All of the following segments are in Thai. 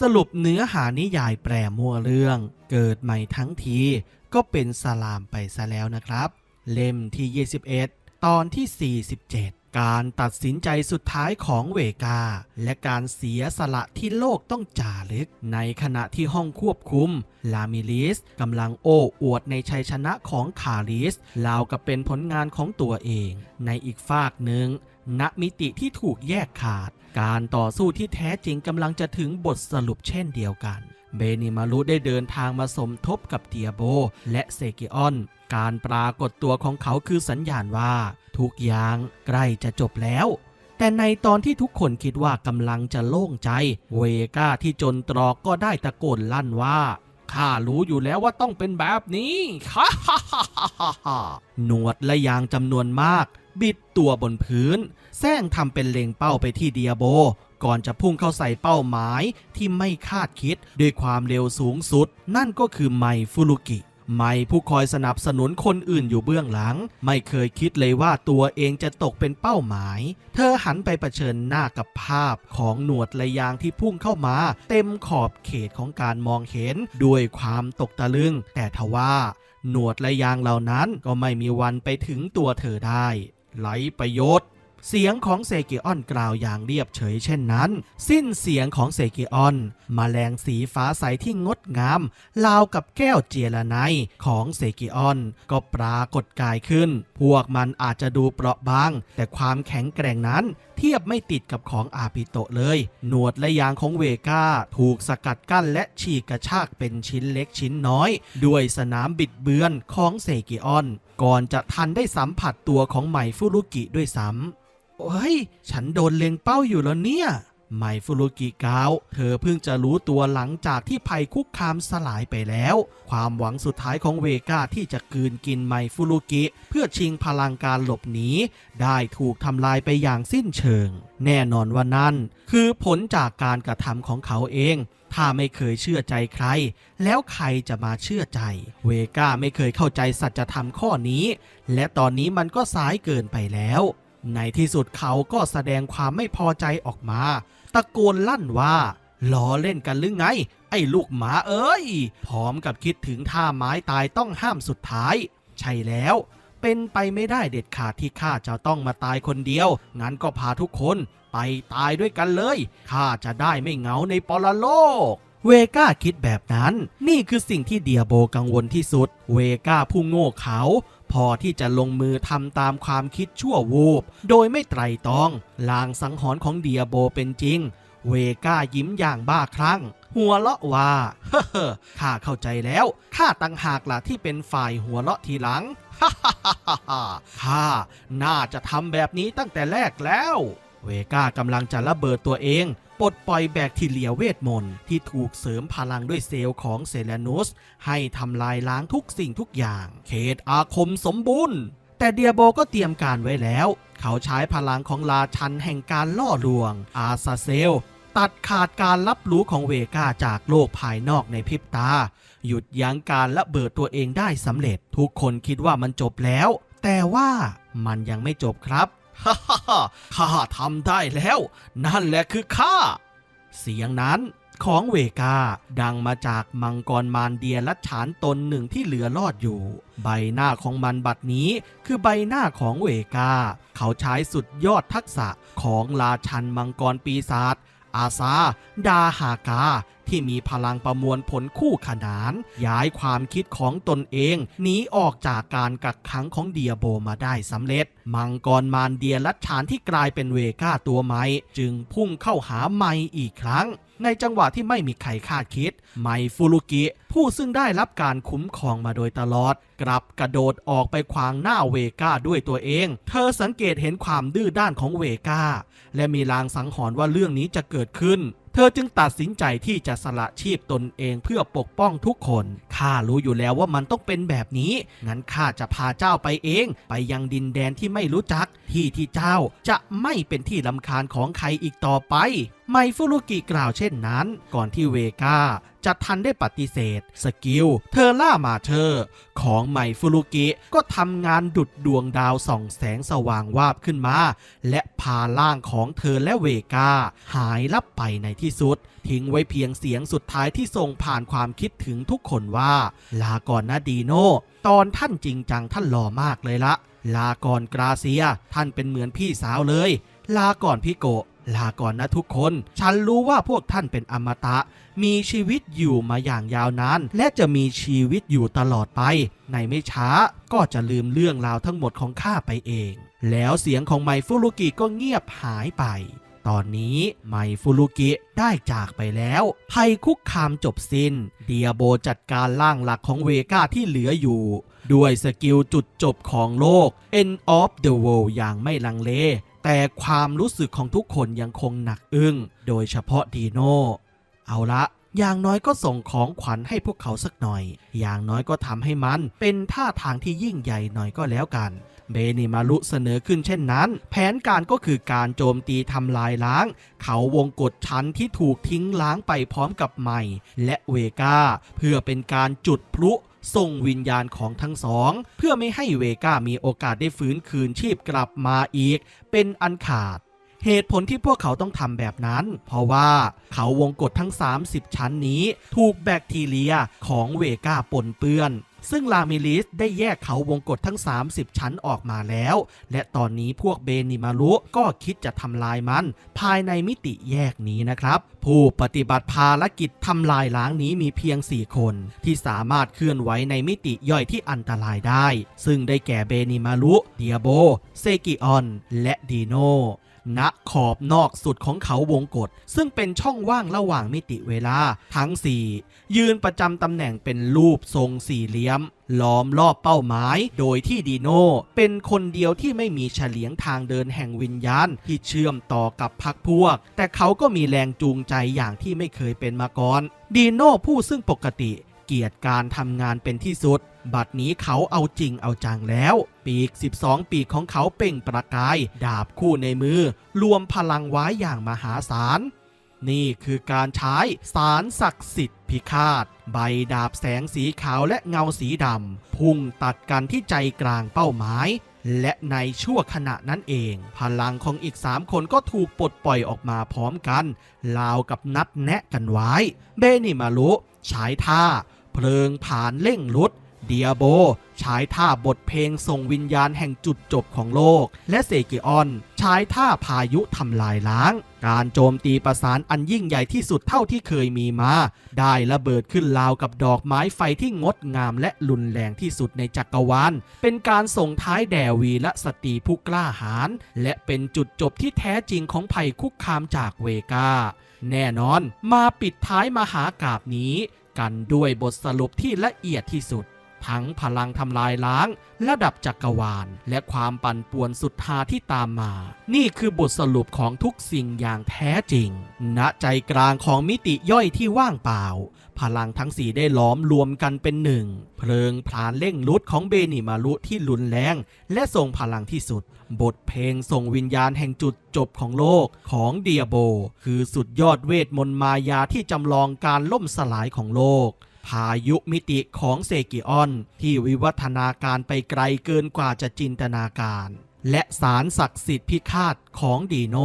สรุปเนื้อหานิยายแปรมั่วเรื่อง เกิดใหม่ทั้งที ก็เป็นสลามไปซะแล้วนะครับ เล่มที่ 21 ตอนที่ 47 การตัดสินใจสุดท้ายของเวกา และการเสียสละที่โลกต้องจ่ารึก ในขณะที่ห้องควบคุม ลามิลิสกำลังโอ้อวดในชัยชนะของคาริสราวกับเป็นผลงานของตัวเอง ในอีกฝากหนึ่ง ณมิติที่ถูกแยกขาด การต่อสู้ที่แท้จริงกำลังจะถึงบทสรุปเช่นเดียวกัน เบนิมารุได้เดินทางมาสมทบกับเตียโบและเซกิออน การปรากฏตัวของเขาคือสัญญาณว่า ทุกอย่างใกล้จะจบแล้วแต่ในตอนที่ทุกคนคิดว่ากำลังจะโล่งใจ เวก้าที่จนตรอกก็ได้ตะโกนลั่นว่า ข้ารู้อยู่แล้วว่าต้องเป็นแบบนี้ฮ่าฮ่าฮ่าฮ่าหนวดและยางจำนวนมาก บิดตัวบนพื้นแซงทำเป็นเล็งเป้าไปที่เดียโบ ก่อนจะพุ่งเข้าใส่เป้าหมายที่ไม่คาดคิดด้วยความเร็วสูงสุด นั่นก็คือไมฟุลุกิ ไม่ผู้คอยสนับสนุนคนอื่นอยู่เบื้องหลัง ไม่เคยคิดเลยว่าตัวเองจะตกเป็นเป้าหมาย เธอหันไปเผชิญหน้ากับภาพของหนวดและยางที่พุ่งเข้ามา เต็มขอบเขตของการมองเห็นด้วยความตกตะลึง แต่ทว่าหนวดและยางเหล่านั้นก็ไม่มีวันไปถึงตัวเธอได้ไหลประโยชน์ เสียงของเซกิออนกล่าวอย่างเรียบเฉยเช่นนั้น สิ้นเสียงของเซกิออนมแมลงสีฟ้าใสที่งดงามราวกับแก้วเจลาไนของเซกิออน ก็ปรากฏกายขึ้น พวกมันอาจจะดูเปราะบาง แต่ความแข็งแกร่งนั้นเทียบไม่ติดกับของอาปิโตเลย หนวดและยางของเวก้าถูกสกัดกั้นและฉีกกระชากเป็นชิ้นเล็กชิ้นน้อย ด้วยสนามบิดเบือนของเซกิออน ก่อนจะทันได้สัมผัสตัวของไมฟุรุกิด้วยซ้ำ เฮ้ย ฉันโดนเล็งเป้าอยู่แล้วเนี่ย ไมฟุรุกิกาว เธอเพิ่งจะรู้ตัวหลังจากที่ภัยคุกคามสลายไปแล้ว ความหวังสุดท้ายของเวก้าที่จะกืนกินไมฟุรุกิ เพื่อชิงพลังการหลบหนีได้ถูกทำลายไปอย่างสิ้นเชิง แน่นอนว่านั่น คือผลจากการกระทำของเขาเองถ้าไม่เคยเชื่อใจใคร แล้วใครจะมาเชื่อใจ เวก้าไม่เคยเข้าใจสัจธรรมข้อนี้ และตอนนี้มันก็สายเกินไปแล้ว ในที่สุดเขาก็แสดงความไม่พอใจออกมา ตะโกนลั่นว่าล้อเล่นกันหรือไง ไอ้ลูกหมาเอ้ย พร้อมกับคิดถึงท่าไม้ตายต้องห้ามสุดท้าย ใช่แล้ว เป็นไปไม่ได้เด็ดขาดที่ข้าจะต้องมาตายคนเดียว งั้นก็พาทุกคนไปตายด้วยกันเลย ข้าจะได้ไม่เหงาในปรโลก เวก้าคิดแบบนั้น นี่คือสิ่งที่เดียโบกังวลที่สุด เวก้าผู้โง่เขา พอที่จะลงมือทำตามความคิดชั่ววูบ โดยไม่ไตรตรอง ลางสังหรณ์ของเดียโบเป็นจริง เวก้ายิ้มอย่างบ้าคลั่ง หัวเราะว่าเฮ้อข้าเข้าใจแล้วข้าต่างหากล่ะที่เป็นฝ่ายหัวเราะทีหลังฮ่าฮ่าฮ่าฮ่าฮ่าข้าน่าจะทำแบบนี้ตั้งแต่แรกแล้ว เวก้ากำลังจะระเบิดตัวเอง ปลดปล่อยแบคทีเรียเวทมนต์ที่ถูกเสริมพลังด้วยเซลล์ของเซเลนุส ให้ทำลายล้างทุกสิ่งทุกอย่าง เขตอาคมสมบูรณ์ แต่เดียโบก็เตรียมการไว้แล้ว เขาใช้พลังของราชันแห่งการล่อลวง อาซาเซล ตัดขาดการรับรู้ของเวก้าจากโลกภายนอกในพริบตา หยุดยั้งการระเบิดตัวเองได้สำเร็จ ทุกคนคิดว่ามันจบแล้ว แต่ว่ามันยังไม่จบครับ ฮ่าฮ่าฮ่าข้าทำได้แล้ว นั่นแหละคือข้า เสียงนั้นของเวกาดังมาจากมังกรมารเดียลัดฉานตนหนึ่งที่เหลือรอดอยู่ ใบหน้าของมันบัดนี้คือใบหน้าของเวกา เขาใช้สุดยอดทักษะของราชันมังกรปีศาจ อาซา ดาฮากา ที่มีพลังประมวลผลคู่ขนาน ย้ายความคิดของตนเองหนีออกจากการกักขังของเดียโบมาได้สำเร็จ มังกรมารเดียลัดฉานที่กลายเป็นเวก้าตัวใหม่ จึงพุ่งเข้าหาไมอีกครั้ง ในจังหวะที่ไม่มีใครคาดคิด ไมฟูรุกิ ผู้ซึ่งได้รับการคุ้มครองมาโดยตลอด กลับกระโดดออกไปขวางหน้าเวก้าด้วยตัวเอง เธอสังเกตเห็นความดื้อด้านของเวก้า และมีลางสังหรณ์ว่าเรื่องนี้จะเกิดขึ้นเธอจึงตัดสินใจที่จะสละชีพตนเองเพื่อปกป้องทุกคน ข้ารู้อยู่แล้วว่ามันต้องเป็นแบบนี้ งั้นข้าจะพาเจ้าไปเอง ไปยังดินแดนที่ไม่รู้จัก ที่ที่เจ้าจะไม่เป็นที่ลำคาญของใครอีกต่อไป ไมฟุรุกิกล่าวเช่นนั้น ก่อนที่เวกาจะทันได้ปฏิเสธ สกิลเทอร่ามาเธอร์ของไมฟุรุกิก็ทำงานดุดดวงดาวส่องแสงสว่างวาบขึ้นมา และพาร่างของเธอและเวกาหายลับไปในที่สุด ทิ้งไว้เพียงเสียงสุดท้ายที่ส่งผ่านความคิดถึงทุกคนว่า ลาก่อนนะดีโนตอนท่านจริงจังท่านหล่อมากเลยละ ลาก่อนกราเซีย ท่านเป็นเหมือนพี่สาวเลย ลาก่อนพี่โกะ ลาก่อนนะทุกคน ฉันรู้ว่าพวกท่านเป็นอมตะ มีชีวิตอยู่มาอย่างยาวนาน และจะมีชีวิตอยู่ตลอดไป ในไม่ช้าก็จะลืมเรื่องราวทั้งหมดของข้าไปเอง แล้วเสียงของไมฟุรุกิก็เงียบหายไป ตอนนี้ไมฟุรุกิได้จากไปแล้ว ภัยคุกคามจบสิน้น เดียโบจัดการร่างหลักของเวก้าที่เหลืออยู่ ด้วยสกิลจุดจบของโลก End of the World อย่างไม่ลังเล แต่ความรู้สึกของทุกคนยังคงหนักอึ้ง โดยเฉพาะดีโนเอาละอย่างน้อยก็ส่งของขวัญให้พวกเขาสักหน่อย อย่างน้อยก็ทำให้มันเป็นท่าทางที่ยิ่งใหญ่หน่อยก็แล้วกัน เบนิมารุเสนอขึ้นเช่นนั้น แผนการก็คือการโจมตีทำลายล้าง เขาวงกฏชั้นที่ถูกทิ้งล้างไปพร้อมกับใหม่ และเวกาเพื่อเป็นการจุดพลุ ส่งวิญญาณของทั้งสอง เพื่อไม่ให้เวก้ามีโอกาสได้ฟื้นคืนชีพกลับมาอีก เป็นอันขาด เหตุผลที่พวกเขาต้องทำแบบนั้น เพราะว่าเขาวงกฏทั้ง 30 ชั้นนี้ ถูกแบคทีเรียของเวก้าปนเปื้อน ซึ่งลามิลิสได้แยกเขาวงกฏทั้ง 30 ชั้นออกมาแล้ว และตอนนี้พวกเบนิมารุก็คิดจะทำลายมัน ภายในมิติแยกนี้นะครับ ผู้ปฏิบัติภารกิจทำลายล้างนี้มีเพียง 4 คน ที่สามารถเคลื่อนไหวในมิติย่อยที่อันตรายได้ ซึ่งได้แก่เบนิมารุเดียโบ เซกิออน และดีโน ณขอบนอกสุดของเขาวงกฏซึ่งเป็นช่องว่างระหว่างมิติเวลา ทั้ง 4 ยืนประจำตำแหน่งเป็นรูปทรงสี่เหลี่ยม ล้อมรอบเป้าหมาย โดยที่ดีโนเป็นคนเดียวที่ไม่มีเฉลียงทางเดินแห่งวิญญาณที่เชื่อมต่อกับพักพวก แต่เขาก็มีแรงจูงใจอย่างที่ไม่เคยเป็นมาก่อนดีโนผู้ซึ่งปกติ เกียรติการทำงานเป็นที่สุด บัดนี้เขาเอาจริงเอาจังแล้ว ปีก 12 ปีกของเขาเป่งประกาย ดาบคู่ในมือ รวมพลังไว้อย่างมหาศาลนี่คือการใช้สารศักดิ์สิทธิ์พิฆาต ใบดาบแสงสีขาวและเงาสีดำ พุ่งตัดกันที่ใจกลางเป้าหมาย และในชั่วขณะนั้นเอง พลังของอีก3คนก็ถูกปลดปล่อยออกมาพร้อมกันราวกับนัดแนะกันไว้ เบนิมารุใช้ท่า เพลิงผ่านเร่งรุดเดียโบใช้ท่าบทเพลงส่งวิญญาณแห่งจุดจบของโลก และเซกิออนใช้ท่าพายุทำลายล้าง การโจมตีประสานอันยิ่งใหญ่ที่สุดเท่าที่เคยมีมา ได้ระเบิดขึ้นราวกับดอกไม้ไฟที่งดงามและรุนแรงที่สุดในจักรวาล เป็นการส่งท้ายแด่วีและสตรีผู้กล้าหาญและเป็นจุดจบที่แท้จริงของภัยคุกคามจากเวกาแน่นอน มาปิดท้ายมหากาบนี้ กันด้วยบทสรุปที่ละเอียดที่สุด ทั้งพลังทำลายล้าง ระดับจักรวาล และความปั่นป่วนสุดทาที่ตามมา นี่คือบทสรุปของทุกสิ่งอย่างแท้จริง ณใจกลางของมิติย่อยที่ว่างเปล่า พลังทั้งสี่ได้ล้อมรวมกันเป็นหนึ่ง เพลิงพลานเร่งลุดของเบนิมารุที่รุนแรง และทรงพลังที่สุด บทเพลงส่งวิญญาณแห่งจุดจบของโลกของเดียโบ คือสุดยอดเวทมนต์มายาที่จำลองการล่มสลายของโลกพายุมิติของเซกิออน ที่วิวัฒนาการไปไกลเกินกว่าจะจินตนาการ และสารศักดิ์สิทธิ์พิฆาตของดีโน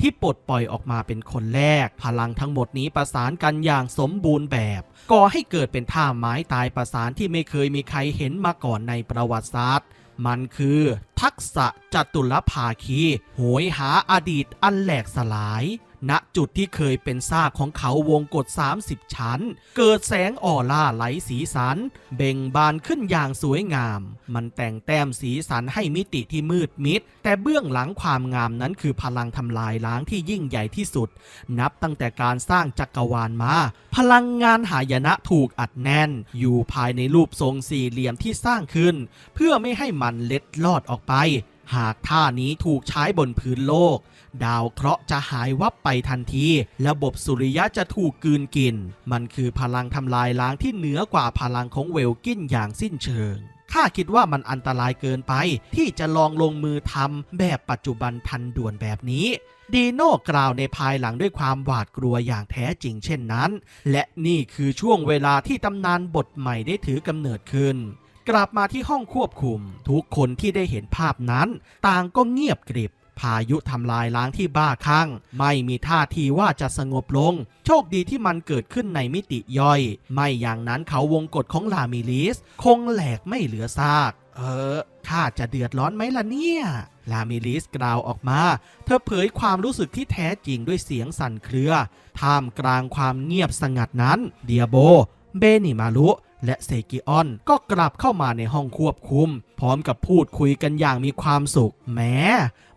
ที่ปลดปล่อยออกมาเป็นคนแรก พลังทั้งหมดนี้ประสานกันอย่างสมบูรณ์แบบ ก่อให้เกิดเป็นท่าไม้ตายประสานที่ไม่เคยมีใครเห็นมาก่อนในประวัติศาสตร์ มันคือ ทักษะจตุรภาคีโหยหาอดีตอันแหลกสลาย ณจุดที่เคยเป็นซากของเขาวงกฏ30 ชั้น เกิดแสงออร่าไหลสีสัน เบ่งบานขึ้นอย่างสวยงาม มันแต่งแต้มสีสันให้มิติที่มืดมิด แต่เบื้องหลังความงามนั้นคือพลังทำลายล้างที่ยิ่งใหญ่ที่สุด นับตั้งแต่การสร้างจักรวาลมา พลังงานหายนะถูกอัดแน่น อยู่ภายในรูปทรงสี่เหลี่ยมที่สร้างขึ้น เพื่อไม่ให้มันเล็ดลอดออกไปหากท่านี้ถูกใช้บนพื้นโลก ดาวเคราะห์จะหายวับไปทันที ระบบสุริยะจะถูกกืนกิน มันคือพลังทำลายล้างที่เหนือกว่าพลังของเวลกินอย่างสิ้นเชิงข้าคิดว่ามันอันตรายเกินไป ที่จะลองลงมือทำแบบปัจจุบันทันด่วนแบบนี้ ดีโน่กล่าวในภายหลังด้วยความหวาดกลัวอย่างแท้จริงเช่นนั้น และนี่คือช่วงเวลาที่ตำนานบทใหม่ได้ถือกำเนิดขึ้น กลับมาที่ห้องควบคุม ทุกคนที่ได้เห็นภาพนั้น ต่างก็เงียบกริบ พายุทำลายล้างที่บ้าคลั่ง ไม่มีท่าทีว่าจะสงบลง โชคดีที่มันเกิดขึ้นในมิติย่อย ไม่อย่างนั้นเขาวงกฎของลามิลิส คงแหลกไม่เหลือซาก เออข้าจะเดือดร้อนไหมล่ะเนี่ย ลามิลิสกล่าวออกมา เธอเผยความรู้สึกที่แท้จริงด้วยเสียงสั่นเครือ ท่ามกลางความเงียบสงัดนั้น เดียโบ เบนิมารุ และเซกิออนก็กลับเข้ามาในห้องควบคุม ร้อมกับพูดคุยกันอย่างมีความสุขแหม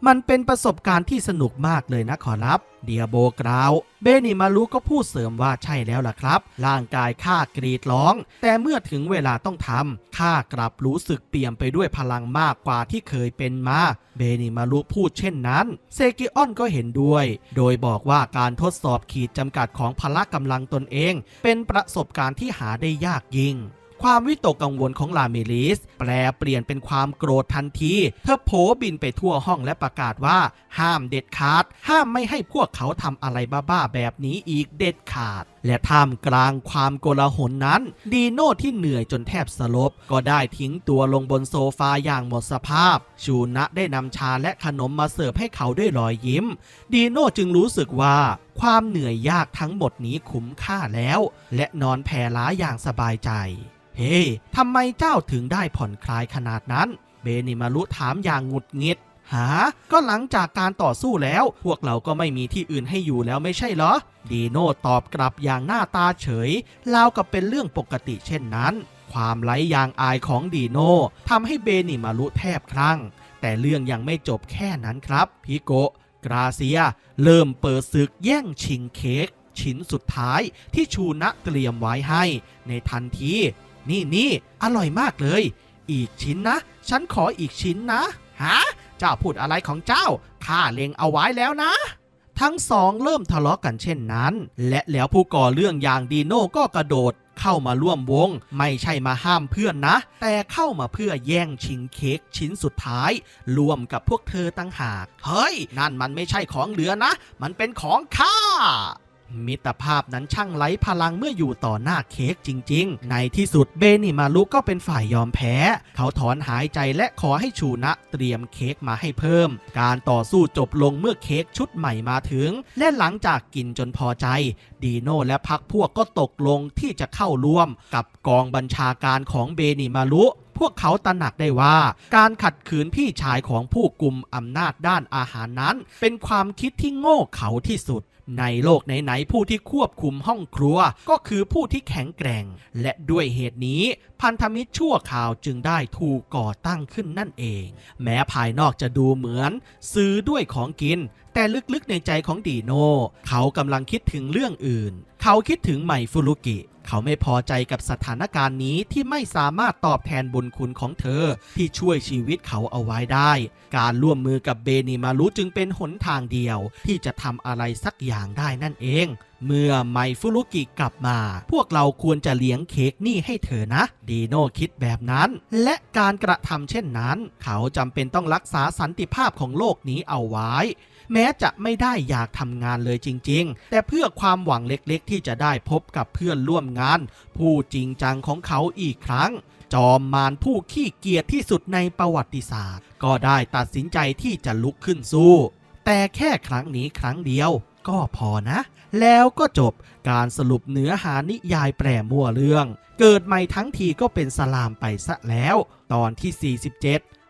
มันเป็นประสบการณ์ที่สนุกมากเลยนะขอรับ เดียโบกล่าว เบนิมารุก็พูดเสริมว่าใช่แล้วล่ะครับ ร่างกายข้ากรีดร้อง แต่เมื่อถึงเวลาต้องทำข้ากลับรู้สึกเปี่ยมไปด้วยพลังมากกว่าที่เคยเป็นมา เบนิมารุพูดเช่นนั้น เซกิออนก็เห็นด้วย โดยบอกว่าการทดสอบขีดจำกัดของพละกำลังตนเอง เป็นประสบการณ์ที่หาได้ยากยิ่ง ความวิตกกังวลของลาเมลิส แปลเปลี่ยนเป็นความโกรธทันที เธอโผบินไปทั่วห้องและประกาศว่า ห้ามเด็ดขาด ห้ามไม่ให้พวกเขาทำอะไรบ้าๆแบบนี้อีกเด็ดขาด และท่ามกลางความโกลาหลนั้น ดีโน่ที่เหนื่อยจนแทบสลบ ก็ได้ทิ้งตัวลงบนโซฟาอย่างหมดสภาพ ชูนะได้นำชาและขนมมาเสิร์ฟให้เขาด้วยรอยยิ้ม ดีโน่จึงรู้สึกว่าความเหนื่อยยากทั้งหมดนี้คุ้มค่าแล้ว และนอนแผ่ล้าอย่างสบายใจ เฮ้ทำไมเจ้าถึงได้ผ่อนคลายขนาดนั้น เบนิมารุถามอย่างหงุดหงิด หา ก็หลังจากการต่อสู้แล้ว พวกเราก็ไม่มีที่อื่นให้อยู่แล้วไม่ใช่เหรอ ดีโน่ตอบกลับอย่างหน้าตาเฉยราวกับเป็นเรื่องปกติเช่นนั้น ความไร้ยางอายของดีโน่ทำให้เบนิมารุแทบคลั่ง แต่เรื่องยังไม่จบแค่นั้นครับพิโกกราเซีย เริ่มเปิดศึกแย่งชิงเค้กชิ้นสุดท้ายที่ชูนะเตรียมไว้ให้ ในทันที นี่นี่อร่อยมากเลย อีกชิ้นนะ ฉันขออีกชิ้นนะ ฮะ เจ้าพูดอะไรของเจ้า ข้าเล็งเอาไว้แล้วนะ ทั้งสองเริ่มทะเลาะกันเช่นนั้น และแล้วผู้ก่อเรื่องอย่างดีโน่ก็กระโดดเข้ามาร่วมวง ไม่ใช่มาห้ามเพื่อนนะ แต่เข้ามาเพื่อแย่งชิงเค้กชิ้นสุดท้ายร่วมกับพวกเธอตั้งหาก เฮ้ย นั่นมันไม่ใช่ของเหลือนะ มันเป็นของข้า มิตรภาพนั้นช่างไร้พลังเมื่ออยู่ต่อหน้าเค้กจริง ๆ ในที่สุดเบนิมารุก็เป็นฝ่ายยอมแพ้ เขาถอนหายใจและขอให้ชูนะเตรียมเค้กมาให้เพิ่ม การต่อสู้จบลงเมื่อเค้กชุดใหม่มาถึง และหลังจากกินจนพอใจ ดีโน่และพักพวกก็ตกลงที่จะเข้าร่วมกับกองบัญชาการของเบนิมารุพวกเขาตระหนักได้ว่า การขัดขืนพี่ชายของผู้กุมอำนาจด้านอาหารนั้น เป็นความคิดที่โง่เขลาที่สุด ในโลกไหนๆผู้ที่ควบคุมห้องครัว ก็คือผู้ที่แข็งแกร่ง และด้วยเหตุนี้ พันธมิตรชั่วข่าวจึงได้ถูกก่อตั้งขึ้นนั่นเอง แม้ภายนอกจะดูเหมือน ซื้อด้วยของกิน แต่ลึกๆในใจของดีโนเขากำลังคิดถึงเรื่องอื่น เขาคิดถึงไมฟุรุกิ เขาไม่พอใจกับสถานการณ์นี้ที่ไม่สามารถตอบแทนบุญคุณของเธอ ที่ช่วยชีวิตเขาเอาไว้ได้ การร่วมมือกับเบนิมารุจึงเป็นหนทางเดียว ที่จะทำอะไรสักอย่างได้นั่นเองเมื่อไมฟุรุกิกลับมา พวกเราควรจะเลี้ยงเค้กนี่ให้เธอนะ ดีโน่คิดแบบนั้น และการกระทำเช่นนั้น เขาจำเป็นต้องรักษาสันติภาพของโลกนี้เอาไว้ แม้จะไม่ได้อยากทำงานเลยจริง ๆ แต่เพื่อความหวังเล็กๆ ที่จะได้พบกับเพื่อนร่วมงาน ผู้จริงจังของเขาอีกครั้ง จอมมารผู้ขี้เกียจที่สุดในประวัติศาสตร์ ก็ได้ตัดสินใจที่จะลุกขึ้นสู้ แต่แค่ครั้งนี้ครั้งเดียวก็พอนะ แล้วก็จบการสรุปเนื้อหานิยายแปรมั่วเรื่อง เกิดใหม่ทั้งทีก็เป็นสลามไปซะแล้ว ตอนที่ 47